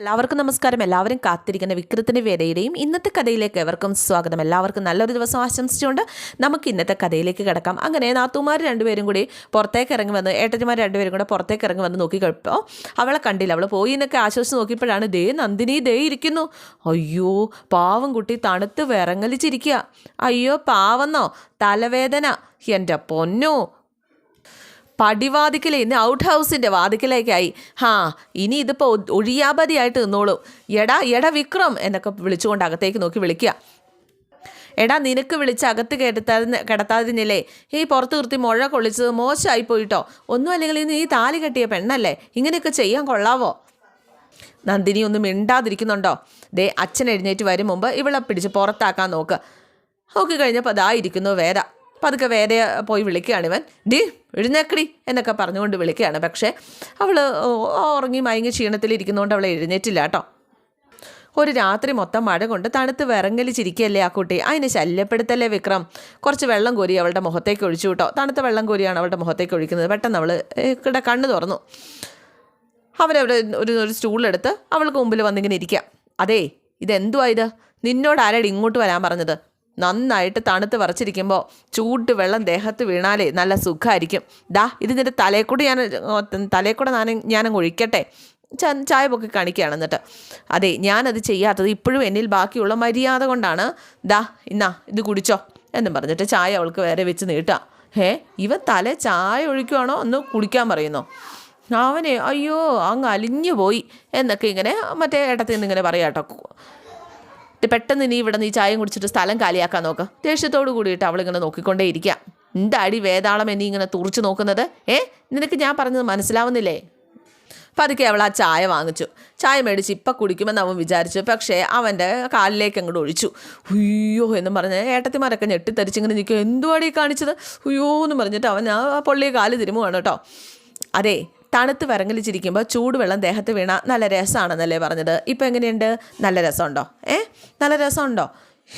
എല്ലാവർക്കും നമസ്കാരം. എല്ലാവരും കാത്തിരിക്കുന്ന വിക്രത്തിന്റെ വേദയുടെയും ഇന്നത്തെ കഥയിലേക്ക് എവർക്കും സ്വാഗതം. എല്ലാവർക്കും നല്ലൊരു ദിവസം ആശംസിച്ചുകൊണ്ട് നമുക്ക് ഇന്നത്തെ കഥയിലേക്ക് കിടക്കാം. അങ്ങനെ നാത്തുമാർ രണ്ടുപേരും കൂടി പുറത്തേക്ക് ഇറങ്ങി വന്ന് ഏട്ടന്മാർ രണ്ടുപേരും കൂടെ പുറത്തേക്ക് ഇറങ്ങി വന്ന് നോക്കി കഴിപ്പോൾ അവളെ കണ്ടില്ല. അവൾ പോയി എന്നൊക്കെ ആശ്വസിച്ച് നോക്കിയപ്പോഴാണ് ദേ നന്ദിനി ദേ ഇരിക്കുന്നു. അയ്യോ പാവം കുട്ടി തണുത്ത് വിറങ്ങലിച്ചിരിക്കുക അയ്യോ പാവന്നോ തലവേദന. എന്റെ പൊന്നോ പടിവാതിക്കൽ ഇന്ന് ഔട്ട് ഹൗസിന്റെ വാതിക്കലേക്കായി. ഹാ ഇനി ഇതിപ്പോൾ ഒഴിയാപതിയായിട്ട് നിന്നോളൂ. എടാ എടാ വിക്രം എന്നൊക്കെ വിളിച്ചുകൊണ്ട് അകത്തേക്ക് നോക്കി വിളിക്കുക. എടാ നിനക്ക് വിളിച്ച് അകത്ത് കിടത്താതെ കിടത്താതിനില്ലേ ഈ പുറത്ത് നിർത്തി മുഴ കൊള്ളിച്ചത് മോശമായി പോയിട്ടോ? ഒന്നും അല്ലെങ്കിൽ ഈ താലി കെട്ടിയ പെണ്ണല്ലേ? ഇങ്ങനെയൊക്കെ ചെയ്യാൻ കൊള്ളാവോ? നന്ദിനി ഒന്നും മിണ്ടാതിരിക്കുന്നുണ്ടോ? ദേ അച്ഛൻ എഴുന്നേറ്റ് വരും മുമ്പ് ഇവളെ പിടിച്ച് പുറത്താക്കാൻ നോക്ക്. നോക്കി കഴിഞ്ഞപ്പോൾ അതാ ഇരിക്കുന്നു വേദ. പതുക്കെ വേറെ പോയി വിളിക്കുകയാണ് ഇവൻ. ഡി എഴുന്നേക്കടി എന്നൊക്കെ പറഞ്ഞുകൊണ്ട് വിളിക്കുകയാണ്. പക്ഷേ അവൾ ഉറങ്ങി മയങ്ങി ക്ഷീണത്തിലിരിക്കുന്നതുകൊണ്ട് അവൾ എഴുന്നേറ്റില്ല കേട്ടോ. ഒരു രാത്രി മൊത്തം മഴ കൊണ്ട് തണുത്ത് വിറങ്ങലിച്ചിരിക്കുകയല്ലേ ആ കുട്ടി. അതിനെ ശല്യപ്പെടുത്തല്ലേ വിക്രം? കുറച്ച് വെള്ളം കോരി അവളുടെ മുഖത്തേക്ക് ഒഴിച്ചു കേട്ടോ. തണുത്ത വെള്ളം കോരിയാണ് അവളുടെ മുഖത്തേക്ക് ഒഴിക്കുന്നത്. പെട്ടെന്ന് അവൾ ഇവിടെ കണ്ണ് തുറന്നു. അവരവിടെ ഒരു ഒരു സ്റ്റൂളെടുത്ത് അവൾക്ക് മുമ്പിൽ വന്നിങ്ങനെ ഇരിക്കുക. അതേ ഇതെന്തുവാ ഇത്? നിന്നോട് ആരാടി ഇങ്ങോട്ട് വരാൻ പറഞ്ഞത്? നന്നായിട്ട് തണുത്ത് വറച്ചിരിക്കുമ്പോൾ ചൂട് വെള്ളം ദേഹത്ത് വീണാലേ നല്ല സുഖമായിരിക്കും ദാ ഇത് നിന്റെ തലേക്കൂടി ഞാൻ തലേക്കൂടെ ഞാൻ ഞാനങ്ങ് ഒഴിക്കട്ടെ. ചായ പൊക്കി കാണിക്കുകയാണ് എന്നിട്ട്. അതെ ഞാനത് ചെയ്യാത്തത് ഇപ്പോഴും എന്നിൽ ബാക്കിയുള്ള മര്യാദ കൊണ്ടാണ്. ദാ ഇന്നാ ഇത് കുടിച്ചോ എന്നും പറഞ്ഞിട്ട് ചായ അവൾക്ക് വേറെ വെച്ച് നീട്ടുക. ഹേ ഇവൻ തല ചായ ഒഴിക്കുവാണോ ഒന്ന് കുടിക്കാൻ പറയുന്നു. അവനെ അയ്യോ അങ്ങ് അലിഞ്ഞു പോയി എന്നൊക്കെ ഇങ്ങനെ മറ്റേ ഏട്ടത്തിൽ നിന്ന് ഇങ്ങനെ പറയാം ഇത് പെട്ടെന്ന് നീ ഇവിടെ നീ ചായം കുടിച്ചിട്ട് സ്ഥലം കാലിയാക്കാൻ നോക്ക്. ദേഷ്യത്തോട് കൂടിയിട്ട് അവളിങ്ങനെ നോക്കിക്കൊണ്ടേ ഇരിക്കാം എന്താടി വേതാളം എന്നീ ഇങ്ങനെ തുറച്ചു നോക്കുന്നത്? ഏ? നിനക്ക് ഞാൻ പറഞ്ഞത് മനസ്സിലാവുന്നില്ലേ? പതുക്കെ അവൾ ആ ചായ വാങ്ങിച്ചു. ചായ മേടിച്ച് ഇപ്പം കുടിക്കുമെന്ന് അവൻ വിചാരിച്ചു. പക്ഷേ അവന്റെ കാലിലേക്ക് അങ്ങോട്ട് ഒഴിച്ചു. ഉയ്യോ എന്നും പറഞ്ഞ് ഏട്ടത്തിമാരൊക്കെ ഞെട്ടിത്തരിച്ചിങ്ങനെ നിൽക്കുക എന്തുവാടി കാണിച്ചത്? ഉയ്യോ എന്ന് പറഞ്ഞിട്ട് അവൻ ആ പൊള്ളിയ കാൽ തിരുമുവാണ് കേട്ടോ. അതെ തണുത്ത് വിറങ്ങലിച്ചിരിക്കുമ്പോൾ ചൂടുവെള്ളം ദേഹത്ത് വീണ നല്ല രസമാണെന്നല്ലേ പറഞ്ഞത്. ഇപ്പം എങ്ങനെയുണ്ട്? നല്ല രസമുണ്ടോ? ഏ? നല്ല രസമുണ്ടോ?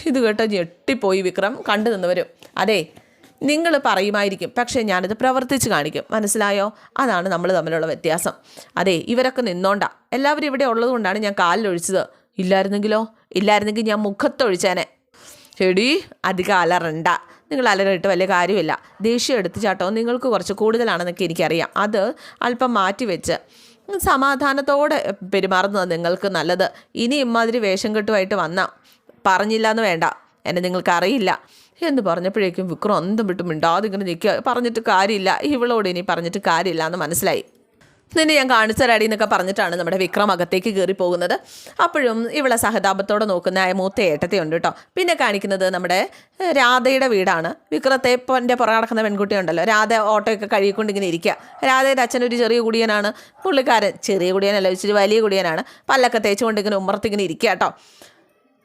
ഇത് കേട്ടോ ഞെട്ടിപ്പോയി വിക്രം കണ്ടു നിന്നവരും. അതെ നിങ്ങൾ പറയുമായിരിക്കും പക്ഷേ ഞാനിത് പ്രവർത്തിച്ച് കാണിക്കും. മനസ്സിലായോ? അതാണ് നമ്മൾ തമ്മിലുള്ള വ്യത്യാസം. അതെ ഇവരൊക്കെ നിന്നോണ്ട. എല്ലാവരും ഇവിടെ ഉള്ളതുകൊണ്ടാണ് ഞാൻ കാലിലൊഴിച്ചത്. ഇല്ലായിരുന്നെങ്കിലോ? ഇല്ലായിരുന്നെങ്കിൽ ഞാൻ മുഖത്തൊഴിച്ചേനെ. എടി അധികം അലറണ്ട. നിങ്ങൾ അലറിട്ട് വലിയ കാര്യമില്ല. ദേഷ്യം എടുത്ത് ചാട്ടോ നിങ്ങൾക്ക് കുറച്ച് കൂടുതലാണെന്നൊക്കെ എനിക്കറിയാം. അത് അല്പം മാറ്റി വെച്ച് സമാധാനത്തോടെ പെരുമാറുന്നത് നിങ്ങൾക്ക് നല്ലത്. ഇനി ഇമ്മാതിരി വേഷം കെട്ടുമായിട്ട് വന്നാ പറഞ്ഞില്ല എന്ന് വേണ്ട. എന്നെ നിങ്ങൾക്കറിയില്ല. എന്ന് പറഞ്ഞപ്പോഴേക്കും വിക്രം അന്തം വിട്ട് മിണ്ടാതിങ്ങനെ നിൽക്കുക. പറഞ്ഞിട്ട് കാര്യമില്ല. ഇവളോട് ഇനി പറഞ്ഞിട്ട് കാര്യമില്ല എന്ന് മനസ്സിലായി. നിന്നെ ഞാൻ കാണിച്ചു തരാടി എന്നൊക്കെ പറഞ്ഞിട്ടാണ് നമ്മുടെ വിക്രം അകത്തേക്ക് കയറി പോകുന്നത് അപ്പോഴും ഇവിടെ സഹതാപത്തോടെ നോക്കുന്ന ആ മൂത്ത ഏട്ടത്തെയുണ്ട് കേട്ടോ. പിന്നെ കാണിക്കുന്നത് നമ്മുടെ രാധയുടെ വീടാണ്. വിക്രത്തെ എന്റെ പുറകെ നടക്കുന്ന പെൺകുട്ടി ഉണ്ടല്ലോ. രാധ ഓട്ടോയൊക്കെ കഴുകിക്കൊണ്ട് ഇങ്ങനെ ഇരിക്കുക. രാധയുടെ അച്ഛൻ ഒരു ചെറിയ കുടിയനാണ്. പുള്ളിക്കാരൻ ചെറിയ കുടിയനല്ല ഇച്ചിരി വലിയ കുടിയനാണ്. പല്ലൊക്കെ തേച്ചുകൊണ്ട് ഇങ്ങനെ ഉമ്മർത്തിങ്ങനെ ഇരിക്കുക കേട്ടോ.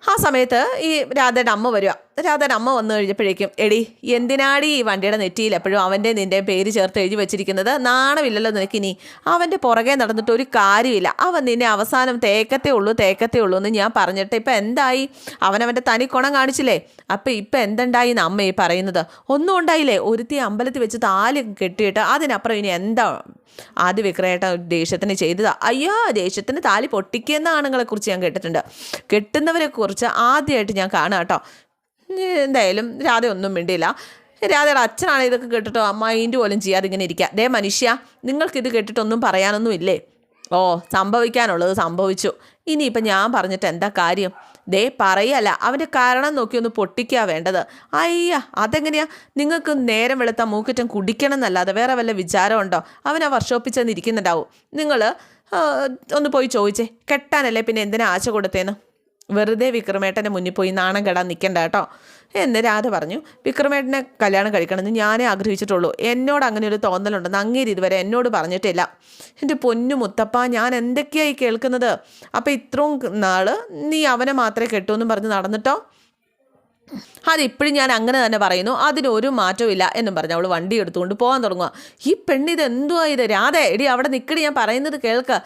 ആ സമയത്ത് ഈ രാധയുടെ അമ്മ വരിക. രാധയുടെ അമ്മ വന്നു കഴിഞ്ഞപ്പോഴേക്കും എടി എന്തിനാടി ഈ വണ്ടിയുടെ നെറ്റിയിൽ എപ്പോഴും അവന്റെ നിന്റെ പേര് ചേർത്ത് എഴുതി വെച്ചിരിക്കുന്നത്? നാണമില്ലല്ലോ നിനക്കിനി. അവന്റെ പുറകെ നടന്നിട്ട് ഒരു കാര്യമില്ല. അവൻ നിന്നെ അവസാനം തേക്കത്തേ ഉള്ളൂ തേക്കത്തേ ഉള്ളൂ എന്ന് ഞാൻ പറഞ്ഞിട്ട് ഇപ്പം എന്തായി? അവനവന്റെ തനി കുണം കാണിച്ചില്ലേ? അപ്പം ഇപ്പം എന്തുണ്ടായി എന്ന് അമ്മ ഈ പറയുന്നത്? ഒന്നും ഉണ്ടായില്ലേ? ഒരുത്തി അമ്പലത്തിൽ വെച്ച് താലി കെട്ടിയിട്ട് അതിനപ്പുറം ഇനി എന്താ ആദ്യ വിക്രയേട്ട ദേഷ്യത്തിന് ചെയ്തത്. അയ്യോ ദേഷ്യത്തിന് താലി പൊട്ടിക്കുന്ന ആണുങ്ങളെ കുറിച്ച് ഞാൻ കേട്ടിട്ടുണ്ട്. കെട്ടുന്നവരെ കുറിച്ച് ആദ്യമായിട്ട് ഞാൻ കാണാം കേട്ടോ. എന്തായാലും രാധ ഒന്നും മിണ്ടിയില്ല. രാധയുടെ അച്ഛനാണ് ഇതൊക്കെ കേട്ടിട്ടോ മൈൻഡ് പോലും ചെയ്യാതെ ഇങ്ങനെ ഇരിക്കുക. ദേ മനുഷ്യ നിങ്ങൾക്കിത് കേട്ടിട്ടൊന്നും പറയാനൊന്നും ഇല്ലേ ഓ സംഭവിക്കാനുള്ളത് സംഭവിച്ചു. ഇനിയിപ്പം ഞാൻ പറഞ്ഞിട്ട് എന്താ കാര്യം? ദേ പറയല്ല അവന്റെ കാരണം നോക്കി ഒന്ന് പൊട്ടിക്കുക വേണ്ടത്. അയ്യ അതെങ്ങനെയാ? നിങ്ങൾക്ക് നേരം വെളുത്ത മൂക്കുറ്റം കുടിക്കണം എന്നല്ലാതെ വേറെ വല്ല വിചാരമുണ്ടോ? അവൻ ആ വർക്ക്ഷോപ്പിൽ ചെന്നിരിക്കുന്നുണ്ടാവും നിങ്ങൾ ഒന്ന് പോയി ചോദിച്ചേ. കെട്ടാനല്ലേ പിന്നെ എന്തിനാ ആശ കൊടുത്തേന്ന്? വെറുതെ വിക്രമേട്ടന്റെ മുന്നിൽ പോയി നാണം കെടാൻ നിൽക്കണ്ട കേട്ടോ. എന്ന് രാധ പറഞ്ഞു. വിക്രമേട്ടനെ കല്യാണം കഴിക്കണമെന്ന് ഞാനേ ആഗ്രഹിച്ചിട്ടുള്ളൂ. എന്നോട് അങ്ങനെ ഒരു തോന്നലുണ്ടെന്ന് അങ്ങേര് ഇതുവരെ എന്നോട് പറഞ്ഞിട്ടില്ല. എന്റെ പൊന്നു മുത്തപ്പ ഞാൻ എന്തൊക്കെയായി കേൾക്കുന്നത്? അപ്പം ഇത്രയും നാൾ നീ അവനെ മാത്രമേ കെട്ടൂന്നും പറഞ്ഞ് നടന്നിട്ടോ? അതിപ്പോഴും ഞാൻ അങ്ങനെ തന്നെ പറയുന്നു. അതിനൊരു മാറ്റവും ഇല്ല എന്നും പറഞ്ഞ് അവൾ വണ്ടി എടുത്തുകൊണ്ട് പോകാൻ തുടങ്ങുക ഈ പെണ്ണിത് എന്തുവാ ഇത്? രാധ എടി അവിടെ നിൽക്കടി ഞാൻ പറയുന്നത് കേൾക്ക.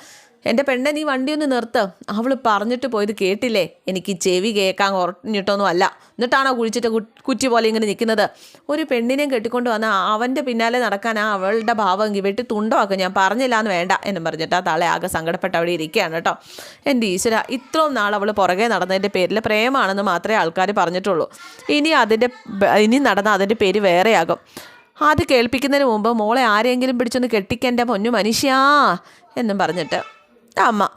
എന്റെ പെണ്ണെ നീ വണ്ടിയൊന്ന് നിർത്ത്. അവൾ പറഞ്ഞിട്ട് പോയത് കേട്ടില്ലേ? എനിക്ക് ചെവി കേൾക്കാൻ കുറഞ്ഞിട്ടൊന്നും അല്ല. എന്നിട്ടാണോ കുഴിച്ചിട്ട് കുറ്റി പോലെ ഇങ്ങനെ നിൽക്കുന്നത്? ഒരു പെണ്ണിനെയും കെട്ടിക്കൊണ്ട് വന്ന അവന്റെ പിന്നാലെ നടക്കാൻ ആ അവളുടെ ഭാവമെങ്കിൽ വെട്ടി തുണ്ടമാക്കും. ഞാൻ പറഞ്ഞില്ല എന്ന് വേണ്ട എന്ന് പറഞ്ഞിട്ട് ആ തളെ ആകെ സങ്കടപ്പെട്ട് അവിടെ ഇരിക്കുകയാണ് കേട്ടോ. എന്റെ ഈശ്വര ഇത്രയും നാൾ അവൾ പുറകെ നടന്നതിന്റെ പേരിൽ പ്രേമാണെന്ന് മാത്രമേ ആൾക്കാർ പറഞ്ഞിട്ടുള്ളൂ. ഇനി അതിന്റെ ഇനി നടന്ന അതിന്റെ പേര് വേറെയാകും. അത് കേൾപ്പിക്കുന്നതിന് മുമ്പ് മോളെ ആരെങ്കിലും പിടിച്ചൊന്ന് കെട്ടിക്കേണ്ട പൊന്നു മനുഷ്യാ എന്നും പറഞ്ഞിട്ട് അമ്മ.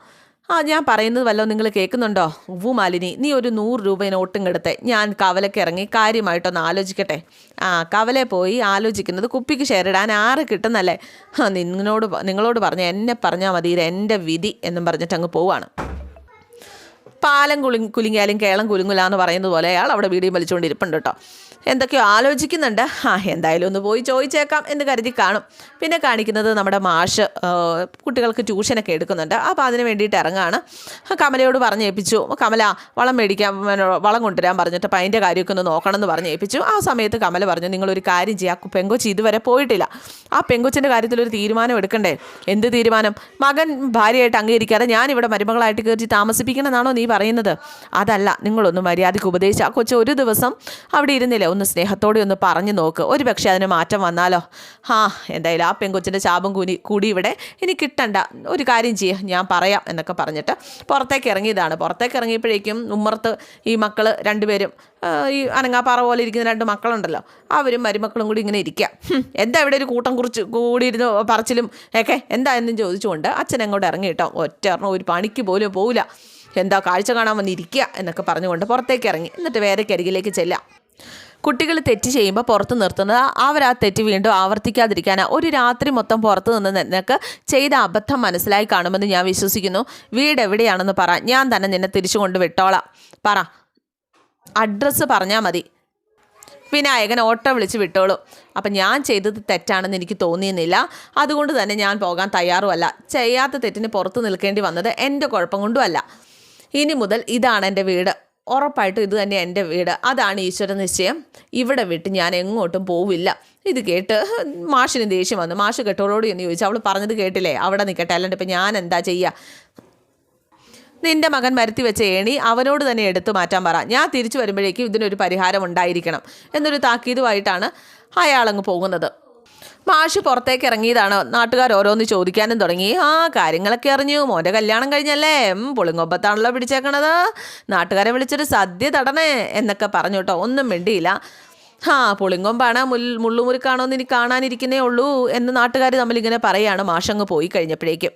ആ ഞാൻ പറയുന്നത് വല്ലതും നിങ്ങൾ കേൾക്കുന്നുണ്ടോ? ഉവ്വു മാലിനി നീ ഒരു നൂറ് രൂപ നോട്ടും കെടുത്തെ. ഞാൻ കവലയ്ക്ക് ഇറങ്ങി കാര്യമായിട്ടൊന്ന് ആലോചിക്കട്ടെ. ആ കവലെ പോയി ആലോചിക്കുന്നത് കുപ്പിക്ക് ഷെയർ ഇടാൻ ആറ് കിട്ടുന്നല്ലേ? ആ നിന്നോട് നിങ്ങളോട് പറഞ്ഞ എന്നെ പറഞ്ഞാൽ മതി എന്റെ വിധി എന്നും പറഞ്ഞിട്ട് അങ്ങ് പോവാണ്. പാലം കുളി കുലുങ്ങിയാലും കേളം കുലുങ്ങില്ല എന്ന് പറയുന്നത് പോലെ അയാൾ അവിടെ വീഡിയോ വലിച്ചുകൊണ്ടിരിപ്പുണ്ട് കേട്ടോ. എന്തൊക്കെയോ ആലോചിക്കുന്നുണ്ട്. ആ എന്തായാലും ഒന്ന് പോയി ചോദിച്ചേക്കാം എന്ന് കരുതി കാണും. പിന്നെ കാണിക്കുന്നത് നമ്മുടെ മാഷ് കുട്ടികൾക്ക് ട്യൂഷനൊക്കെ എടുക്കുന്നുണ്ട്. അപ്പോൾ അതിന് വേണ്ടിയിട്ട് ഇറങ്ങാണ്. കമലയോട് പറഞ്ഞേൽപ്പിച്ചു കമല വളം മേടിക്കാൻ വളം കൊണ്ടുവരാൻ പറഞ്ഞിട്ട് അപ്പം അതിന്റെ കാര്യമൊക്കെ ഒന്ന് നോക്കണം എന്ന് പറഞ്ഞേൽപ്പിച്ചു ആ സമയത്ത് കമല പറഞ്ഞു നിങ്ങളൊരു കാര്യം ചെയ്യുക പെങ്കൊച്ചി ഇതുവരെ പോയിട്ടില്ല. ആ പെങ്കൊച്ചിന്റെ കാര്യത്തിൽ ഒരു തീരുമാനം എടുക്കണ്ടേ? എന്ത് തീരുമാനം? മകൻ ഭാര്യയായിട്ട് അംഗീകരിക്കാതെ ഞാനിവിടെ മരുമകളായിട്ട് കയറി താമസിപ്പിക്കണമെന്നാണോ നീ പറയുന്നത്? അതല്ല നിങ്ങളൊന്ന് മര്യാദയ്ക്ക് ഉപദേശിച്ച് ആ കൊച്ചു ഒരു ദിവസം അവിടെ ഇരുന്നില്ലേ? ഒന്ന് സ്നേഹത്തോടെ ഒന്ന് പറഞ്ഞു നോക്ക്. ഒരു പക്ഷേ അതിന് മാറ്റം വന്നാലോ? ആ എന്തായാലും ആ പെങ്കൊച്ചിന്റെ ശാപം കൂടി കൂടി ഇവിടെ ഇനി കിട്ടണ്ട. ഒരു കാര്യം ചെയ്യുക ഞാൻ പറയാം എന്നൊക്കെ പറഞ്ഞിട്ട് പുറത്തേക്ക് ഇറങ്ങിയതാണ്. പുറത്തേക്ക് ഇറങ്ങിയപ്പോഴേക്കും ഉമ്മർത്ത് ഈ മക്കൾ രണ്ടുപേരും ഈ അനങ്ങാപ്പാറ പോലെ ഇരിക്കുന്ന രണ്ട് മക്കളുണ്ടല്ലോ അവരും മരുമക്കളും കൂടി ഇങ്ങനെ ഇരിക്കുക എന്താ ഇവിടെ ഒരു കൂട്ടം കുറിച്ച് കൂടിയിരുന്ന് പറച്ചിലും ഒക്കെ? എന്താ എന്നും ചോദിച്ചുകൊണ്ട് അച്ഛൻ അങ്ങോട്ട് ഇറങ്ങി കേട്ടോ. ഒറ്റ ഒരു പണിക്ക് പോലും പോവില്ല. എന്താ കാഴ്ച കാണാൻ വന്നിരിക്കുക എന്നൊക്കെ പറഞ്ഞുകൊണ്ട് പുറത്തേക്ക് ഇറങ്ങി. എന്നിട്ട് വേറെ വേരക്കരികിലേക്ക് ചെല്ലാം. കുട്ടികൾ തെറ്റ് ചെയ്യുമ്പോൾ പുറത്ത് നിർത്തുന്നത് അവർ ആ തെറ്റ് വീണ്ടും ആവർത്തിക്കാതിരിക്കാനാണ് ഒരു രാത്രി മൊത്തം പുറത്ത് നിന്ന് നിനക്ക് ചെയ്ത അബദ്ധം മനസ്സിലായി കാണുമെന്ന് ഞാൻ വിശ്വസിക്കുന്നു. വീട് എവിടെയാണെന്ന് പറ. ഞാൻ തന്നെ നിന്നെ തിരിച്ചു കൊണ്ട് വിട്ടോളാം. പറ. അഡ്രസ്സ് പറഞ്ഞാൽ മതി. വിനായകൻ ഓട്ടോ വിളിച്ച് വിട്ടോളൂ. അപ്പം ഞാൻ ചെയ്തത് തെറ്റാണെന്ന് എനിക്ക് തോന്നിയെന്നില്ല. അതുകൊണ്ട് തന്നെ ഞാൻ പോകാൻ തയ്യാറുമല്ല. ചെയ്യാത്ത തെറ്റിന് പുറത്ത് നിൽക്കേണ്ടി വന്നത് എന്റെ കുഴപ്പം കൊണ്ടുമല്ല ഇനി മുതൽ ഇതാണ് എന്റെ വീട്. ഉറപ്പായിട്ടും ഇത് തന്നെ എന്റെ വീട്. അതാണ് ഈശ്വര നിശ്ചയം. ഇവിടെ വിട്ട് ഞാൻ എങ്ങോട്ടും പോവില്ല. ഇത് കേട്ട് മാഷിന് ദേഷ്യം വന്നു. മാഷ് കെട്ടോളോട് എന്ന് ചോദിച്ചു. അവൾ പറഞ്ഞത് കേട്ടില്ലേ? അവിടെ നിൽക്കട്ടെ അല്ലാണ്ട് ഇപ്പം ഞാൻ എന്താ ചെയ്യുക നിന്റെ മകൻ വരുത്തി വെച്ച ഏണി അവനോട് തന്നെ എടുത്തു മാറ്റാൻ പറ. ഞാൻ തിരിച്ചു വരുമ്പോഴേക്കും ഇതിനൊരു പരിഹാരം ഉണ്ടായിരിക്കണം. എന്നൊരു താക്കീതുമായിട്ടാണ് അയാളങ്ങ് പോകുന്നത്. മാഷ് പുറത്തേക്ക് ഇറങ്ങിയതാണ്. നാട്ടുകാർ ഓരോന്ന് ചോദിക്കാനും തുടങ്ങി. ആ കാര്യങ്ങളൊക്കെ അറിഞ്ഞു. മോന്റെ കല്യാണം കഴിഞ്ഞല്ലേ? പുളിങ്കൊമ്പത്താണല്ലോ പിടിച്ചേക്കണത്. നാട്ടുകാരെ വിളിച്ചൊരു സദ്യ തടണേ എന്നൊക്കെ പറഞ്ഞു കേട്ടോ. ഒന്നും മിണ്ടിയില്ല. ആ പുളിങ്കൊമ്പാണ് മുൽ മുള്ളുമുറുക്കാണോ എന്ന് ഇനി കാണാനിരിക്കുന്നേ ഉള്ളൂ എന്ന് നാട്ടുകാർ തമ്മിലിങ്ങനെ പറയാണ് മാഷങ്ങ് പോയി കഴിഞ്ഞപ്പോഴേക്കും.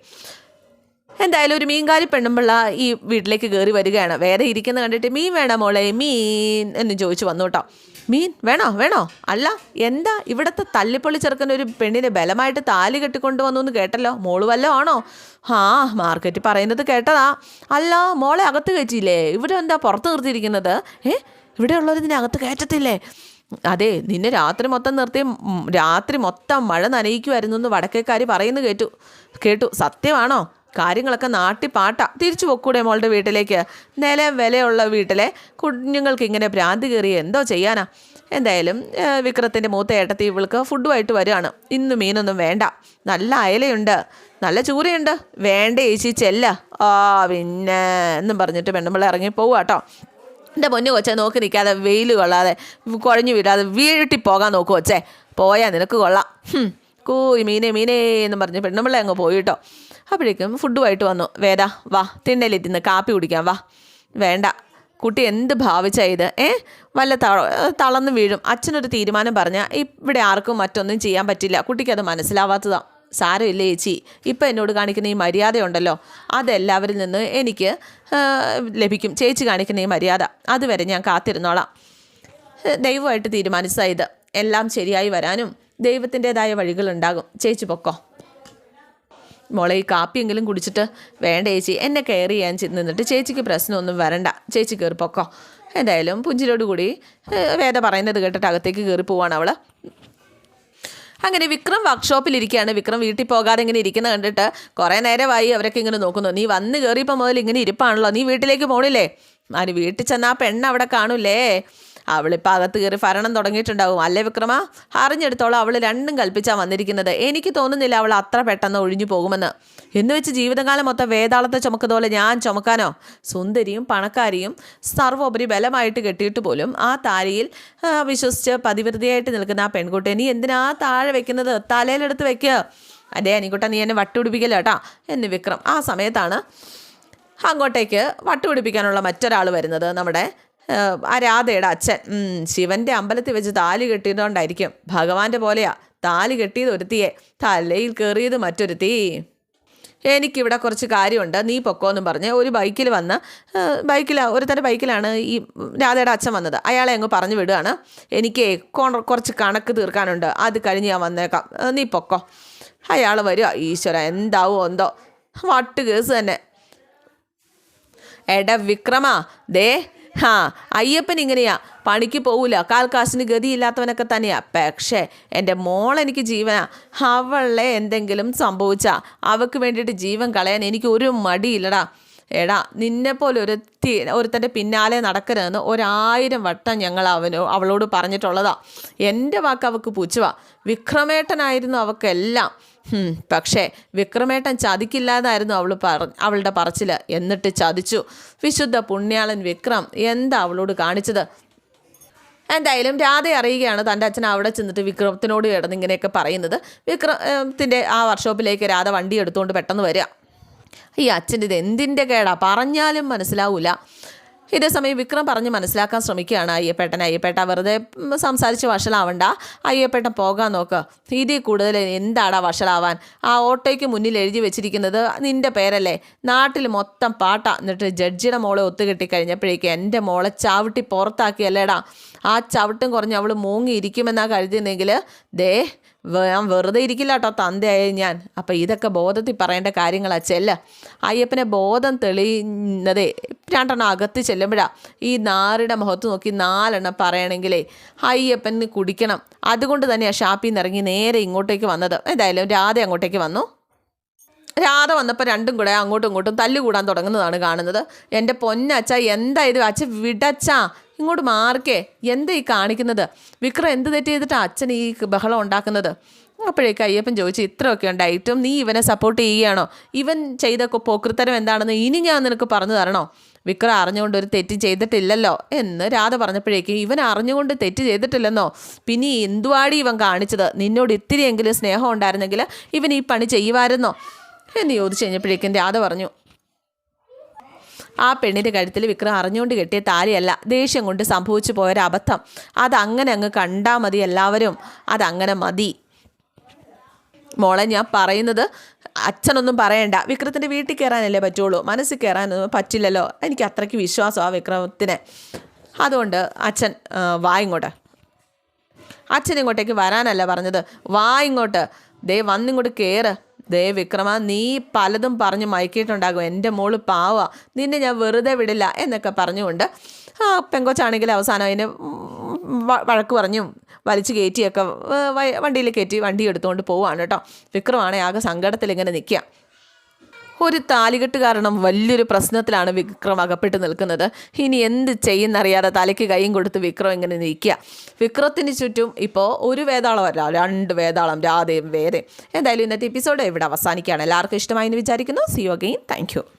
എന്തായാലും ഒരു മീൻകാരി പെണ്ണുമ്പിള്ള ഈ വീട്ടിലേക്ക് കയറി വരികയാണ്. വേറെ ഇരിക്കുന്ന കണ്ടിട്ട് മീൻ വേണം മോളെ? മീൻ? എന്ന് ചോദിച്ചു വന്നു കേട്ടോ. മീൻ വേണോ? വേണോ? അല്ല എന്താ ഇവിടുത്തെ തല്ലിപ്പൊളി ചെറുക്കൻ ഒരു പെണ്ണിനെ ബലമായിട്ട് താലി കെട്ടിക്കൊണ്ട് വന്നു എന്ന് കേട്ടല്ലോ? മോൾ വല്ലോ ആണോ? ആ മാർക്കറ്റ് പറയുന്നത് കേട്ടതാ. അല്ല മോളെ അകത്ത് കയറ്റിയില്ലേ? ഇവിടെ എന്താ പുറത്ത് നിർത്തിയിരിക്കുന്നത്? ഏ ഇവിടെ ഉള്ളവരിതിനെ അകത്ത് കയറ്റത്തില്ലേ? അതെ നിന്നെ രാത്രി മൊത്തം നിർത്തി രാത്രി മൊത്തം മഴ നനയിക്കുമായിരുന്നു എന്ന് വടക്കേക്കാരി പറയുന്നു കേട്ടു. കേട്ടു. സത്യമാണോ? കാര്യങ്ങളൊക്കെ നാട്ടി പാട്ട തിരിച്ചു പൊക്കൂടെ മോളുടെ വീട്ടിലേക്ക്. നില വിലയുള്ള വീട്ടിലെ കുഞ്ഞുങ്ങൾക്ക് ഇങ്ങനെ ഭ്രാന്തി കയറി എന്തോ ചെയ്യാനാ. എന്തായാലും വിക്രത്തിന്റെ മൂത്ത ഏട്ടത്തി ഇവൾക്ക് ഫുഡുമായിട്ട് വരികയാണ്. ഇന്ന് മീനൊന്നും വേണ്ട. നല്ല അയലയുണ്ട്. നല്ല ചൂരയുണ്ട്. വേണ്ട ചേച്ചി ചെല്ല. ആ പിന്നെ എന്നും പറഞ്ഞിട്ട് പെണ്ണുമ്പിള്ള ഇറങ്ങി പോവുക കേട്ടോ എന്റെ പൊന്നു കൊച്ചെ നോക്കി നിൽക്കാതെ വെയിൽ കൊള്ളാതെ കുഴഞ്ഞു വിടാതെ വീട്ടിൽ പോകാൻ നോക്കു കൊച്ചേ. പോയാൽ നിനക്ക് കൊള്ളാം. കൂയ് മീനെ മീനേ എന്ന് പറഞ്ഞ് പെണ്ണുമ്പിള്ള അങ്ങ് പോയി കേട്ടോ അപ്പോഴേക്കും ഫുഡുമായിട്ട് വന്നു. വേദ വാ തിണ്ണലിൽ തിന്ന് കാപ്പി കുടിക്കാം വാ. വേണ്ട കുട്ടി എന്ത് ഭാവിച്ചാ ഇത്? ഏ? വല്ല തളർന്ന് വീഴും. അച്ഛനൊരു തീരുമാനം പറഞ്ഞാൽ ഇവിടെ ആർക്കും മറ്റൊന്നും ചെയ്യാൻ പറ്റില്ല. കുട്ടിക്ക് അത് മനസ്സിലാവാത്തതാണ് സാരമില്ല ചേച്ചി. ഇപ്പം എന്നോട് കാണിക്കുന്ന ഈ മര്യാദയുണ്ടല്ലോ. അതെല്ലാവരിൽ നിന്ന് എനിക്ക് ലഭിക്കും. ചേച്ചി കാണിക്കുന്ന ഈ മര്യാദ. അതുവരെ ഞാൻ കാത്തിരുന്നോളാം. ദൈവമായിട്ട് തീരുമാനിച്ചതായത് എല്ലാം ശരിയായി വരാനും ദൈവത്തിന്റെതായ വഴികളുണ്ടാകും. ചേച്ചി പൊക്കോ? മോളെ ഈ കാപ്പിയെങ്കിലും കുടിച്ചിട്ട് വേണ്ട ചേച്ചി എന്നെ കെയർ ചെയ്യാൻ നിന്നിട്ട് ചേച്ചിക്ക് പ്രശ്നമൊന്നും വരണ്ട. ചേച്ചി കയറി എന്തായാലും പുഞ്ചിരോട് കൂടി ഏഹ്, വേദ പറയുന്നത് കേട്ടിട്ട് അകത്തേക്ക് കയറി പോവാണ് അവൾ അങ്ങനെ വിക്രം വർക്ക്ഷോപ്പിലിരിക്കുകയാണ് വിക്രം വീട്ടിൽ പോകാതെ ഇങ്ങനെ ഇരിക്കുന്ന കണ്ടിട്ട് കുറേ നേരമായി അവരൊക്കെ ഇങ്ങനെ നോക്കുന്നു. നീ വന്ന് കയറിയപ്പോൾ മുതൽ ഇങ്ങനെ ഇരിപ്പാണല്ലോ. നീ വീട്ടിലേക്ക് പോണില്ലേ? ആര് വീട്ടിൽ ചെന്നാൽ പെണ്ണ് അവിടെ കാണൂലേ അവളിപ്പോൾ അകത്ത് കയറി ഭരണം തുടങ്ങിയിട്ടുണ്ടാവും. അല്ലേ വിക്രമ? അറിഞ്ഞെടുത്തോളം അവൾ രണ്ടും കൽപ്പിച്ചാണ് വന്നിരിക്കുന്നത്. എനിക്ക് തോന്നുന്നില്ല അവൾ അത്ര പെട്ടെന്ന് ഒഴിഞ്ഞു പോകുമെന്ന്. എന്ന് വെച്ച് ജീവിതകാലം മൊത്തം വേതാളത്തെ ചുമക്കുന്നതുപോലെ ഞാൻ ചുമക്കാനോ? സുന്ദരിയും പണക്കാരിയും സർവോപരി ബലമായിട്ട് കെട്ടിയിട്ട് പോലും ആ താരിയിൽ വിശ്വസിച്ച് പതിവൃതിയായിട്ട് നിൽക്കുന്ന ആ പെൺകുട്ടി നീ എന്തിനാ താഴെ വെക്കുന്നത്? തലയിലെടുത്ത് വെക്കുക അതേ അനിക്കുട്ട നീ എന്നെ വട്ടുപിടിപ്പിക്കല കേട്ടാ? എന്ന് വിക്രം ആ സമയത്താണ് അങ്ങോട്ടേക്ക് വട്ടുപിടിപ്പിക്കാനുള്ള മറ്റൊരാൾ വരുന്നത് നമ്മുടെ ആ, രാധയുടെ അച്ഛൻ. ശിവന്റെ അമ്പലത്തിൽ വെച്ച് താലി കെട്ടിയതുകൊണ്ടായിരിക്കും. ഭഗവാന്റെ പോലെയാ. താലി കെട്ടിയത് ഒരുത്തിയെ. തലയിൽ കയറിയത് മറ്റൊരുത്തി. എനിക്കിവിടെ കുറച്ച് കാര്യമുണ്ട്. നീ പൊക്കോന്നും പറഞ്ഞ് ഒരു ബൈക്കിൽ വന്ന് ബൈക്കിൽ ഒരുത്തന്റെ ബൈക്കിലാണ് ഈ രാധയുടെ അച്ഛൻ വന്നത്. അയാളെ അങ്ങ് പറഞ്ഞു വിടുകയാണ്. എനിക്ക് കുറച്ച് കണക്ക് തീർക്കാനുണ്ട്. അത് കഴിഞ്ഞ് ഞാൻ വന്നേക്കാം. നീ പൊക്കോ. അയാൾ വരിക. ഈശ്വര എന്താവോ എന്തോ. വട്ട് കേസ് തന്നെ. എടാ വിക്രമ ദേ ഹാ അയ്യപ്പൻ ഇങ്ങനെയാ. പണിക്ക് പോവില്ല കാൽക്കാശിന് ഗതിയില്ലാത്തവനൊക്കെ തന്നെയാ. പക്ഷേ എന്റെ മോൾ എനിക്ക് ജീവനാ. അവളെ എന്തെങ്കിലും സംഭവിച്ചാ അവൾക്ക് വേണ്ടിയിട്ട് ജീവൻ കളയാൻ എനിക്ക് ഒരു മടിയില്ലടാ. എടാ നിന്നെപ്പോലെ ഒരുത്തി ഒരുത്തന്റെ പിന്നാലെ നടക്കരുതെന്ന് ഒരായിരം വട്ടം ഞങ്ങൾ അവനോ അവളോട് പറഞ്ഞിട്ടുള്ളതാ. എന്റെ വാക്ക് അവൾക്ക് പൂച്ചുവാ വിക്രമേട്ടനായിരുന്നു അവൾക്കെല്ലാം ഹും, പക്ഷേ വിക്രമേട്ടൻ ചതിക്കില്ലാതായിരുന്നു അവൾ പറ അവളുടെ പറച്ചിൽ എന്നിട്ട് ചതിച്ചു. വിശുദ്ധ പുണ്യാളൻ വിക്രം എന്താ അവളോട് കാണിച്ചത്? എന്തായാലും രാധ അറിയുകയാണ് തന്റെ അച്ഛൻ അവിടെ ചെന്നിട്ട് വിക്രമത്തിനോട് കിടന്ന് ഇങ്ങനെയൊക്കെ പറയുന്നത്. വിക്രമത്തിന്റെ ആ വർക്ക്ഷോപ്പിലേക്ക് രാധ വണ്ടി എടുത്തുകൊണ്ട് പെട്ടെന്ന് വരിക. ഈ അച്ഛന്റെ ഇത് എന്തിന്റെ കേടാ? പറഞ്ഞാലും മനസ്സിലാവൂല. ഇതേ സമയം വിക്രം പറഞ്ഞ് മനസ്സിലാക്കാൻ ശ്രമിക്കുകയാണ് അയ്യപ്പേട്ടൻ അയ്യപ്പേട്ട വെറുതെ സംസാരിച്ച് വഷളാവണ്ട. അയ്യപ്പേട്ടൻ പോകാൻ നോക്ക്. ഇതിൽ കൂടുതൽ എന്താടാ വഷളാവാൻ? ആ ഓട്ടോയ്ക്ക് മുന്നിൽ എഴുതി വെച്ചിരിക്കുന്നത് നിന്റെ പേരല്ലേ? നാട്ടിൽ മൊത്തം പാട്ടാ. എന്നിട്ട് ജഡ്ജിയുടെ മോളെ ഒത്തുകെട്ടി കഴിഞ്ഞപ്പോഴേക്കും എന്റെ മോളെ ചാവിട്ടി പുറത്താക്കിയല്ലേടാ. ആ ചവിട്ടും കുറഞ്ഞ് അവൾ മൂങ്ങിയിരിക്കുമെന്നാണ് കരുതുന്നെങ്കിൽ ദേ ഞാൻ വെറുതെ ഇരിക്കില്ല കേട്ടോ തന്തയായ ഞാൻ. അപ്പം ഇതൊക്കെ ബോധത്തിൽ പറയേണ്ട കാര്യങ്ങളാ. ചെല്ല. അയ്യപ്പനെ ബോധം തെളിയുന്നതേ രണ്ടെണ്ണം അകത്ത് ചെല്ലുമ്പോഴാ ഈ നാറിയുടെ മുഖത്ത് നോക്കി നാലെണ്ണം പറയണമെങ്കിലേ അയ്യപ്പന് കുടിക്കണം. അതുകൊണ്ട് തന്നെയാണ് ഷാപ്പിൽ നിന്ന് ഇറങ്ങി നേരെ ഇങ്ങോട്ടേക്ക് വന്നത്. എന്തായാലും രാധ അങ്ങോട്ടേക്ക് വന്നു. രാധ വന്നപ്പോൾ രണ്ടും കൂടെ അങ്ങോട്ടും ഇങ്ങോട്ടും തല്ലുകൂടാൻ തുടങ്ങുന്നതാണ് കാണുന്നത്. എന്റെ പൊന്നച്ച എന്താ ഇത്? അച്ഛ വിടച്ചാ. ഇങ്ങോട്ട് മാർക്കേ എന്താ ഈ കാണിക്കുന്നത്? വിക്രം എന്ത് തെറ്റ് ചെയ്തിട്ട് അച്ഛൻ ഈ ബഹളം ഉണ്ടാക്കുന്നത്? അപ്പോഴേക്ക് അയ്യപ്പൻ ചോദിച്ചു ഇത്രയൊക്കെ ഉണ്ടായിട്ടും നീ ഇവനെ സപ്പോർട്ട് ചെയ്യുകയാണോ? ഇവൻ ചെയ്ത പോക്കൃത്തരം എന്താണെന്ന് ഇനി ഞാൻ നിനക്ക് പറഞ്ഞു തരണോ? വിക്രം അറിഞ്ഞുകൊണ്ട് ഒരു തെറ്റ് ചെയ്തിട്ടില്ലല്ലോ എന്ന് രാധ പറഞ്ഞപ്പോഴേക്കും ഇവൻ അറിഞ്ഞുകൊണ്ട് തെറ്റ് ചെയ്തിട്ടില്ലെന്നോ? പിന്നെ എന്തുവാടി ഇവൻ കാണിച്ചത്? നിന്നോട് ഇത്തിരിയെങ്കിലും സ്നേഹം ഉണ്ടായിരുന്നെങ്കിൽ ഇവൻ ഈ പണി ചെയ്യുമായിരുന്നോ? എന്ന് ചോദിച്ചു കഴിഞ്ഞപ്പോഴേക്കും രാധ പറഞ്ഞു ആ പെണ്ണിന്റെ കഴുത്തിൽ വിക്രം അറിഞ്ഞുകൊണ്ട് കെട്ടിയ താലിയല്ല ദേഷ്യം കൊണ്ട് സംഭവിച്ചു പോയൊരു അബദ്ധം. അതങ്ങനെ അങ്ങ് കണ്ടാൽ മതി എല്ലാവരും. അതങ്ങനെ മതി. മോളെ ഞാൻ പറയുന്നത് അച്ഛനൊന്നും പറയണ്ട. വിക്രത്തിന്റെ വീട്ടിൽ കയറാനല്ലേ പറ്റുള്ളൂ. മനസ്സിൽ കയറാനൊന്നും പറ്റില്ലല്ലോ. എനിക്ക് അത്രയ്ക്ക് വിശ്വാസം ആ വിക്രത്തിനെ അതുകൊണ്ട് അച്ഛൻ വായിങ്ങോട്ട് അച്ഛൻ ഇങ്ങോട്ടേക്ക് വരാനല്ല പറഞ്ഞത്. വാ ഇങ്ങോട്ട്. ദേ വന്നിങ്ങോട്ട് കയറ് ദേ വിക്രമ നീ പലതും പറഞ്ഞ് മയക്കിയിട്ടുണ്ടാകും. എന്റെ മോൾ പാവ. നിന്നെ ഞാൻ വെറുതെ വിടില്ല എന്നൊക്കെ പറഞ്ഞുകൊണ്ട് ആ പെങ്കൊച്ചാണെങ്കിൽ അവസാനം അതിന് വഴക്ക് പറഞ്ഞും വലിച്ചു കയറ്റിയൊക്കെ വണ്ടിയിൽ കയറ്റി വണ്ടി എടുത്തുകൊണ്ട് പോവുകയാണ് കേട്ടോ. വിക്രമാണെങ്കിൽ ആകെ സങ്കടത്തിൽ ഇങ്ങനെ നിൽക്കുക. ഒരു താലികെട്ട് കാരണം വലിയൊരു പ്രശ്നത്തിലാണ് വിക്രം അകപ്പെട്ട് നിൽക്കുന്നത്. ഇനി എന്ത് ചെയ്യുന്നറിയാതെ തലയ്ക്ക് കൈയും കൊടുത്ത് വിക്രം ഇങ്ങനെ നിൽക്കുക. വിക്രത്തിന് ചുറ്റും ഇപ്പോൾ ഒരു വേതാളമല്ല രണ്ട് വേതാളം രാധയും വേദയും. എന്തായാലും ഇന്നത്തെ എപ്പിസോഡ് ഇവിടെ അവസാനിക്കുകയാണ്. എല്ലാവർക്കും ഇഷ്ടമായി എന്ന് വിചാരിക്കുന്നു സി യു അഗെയിൻ താങ്ക്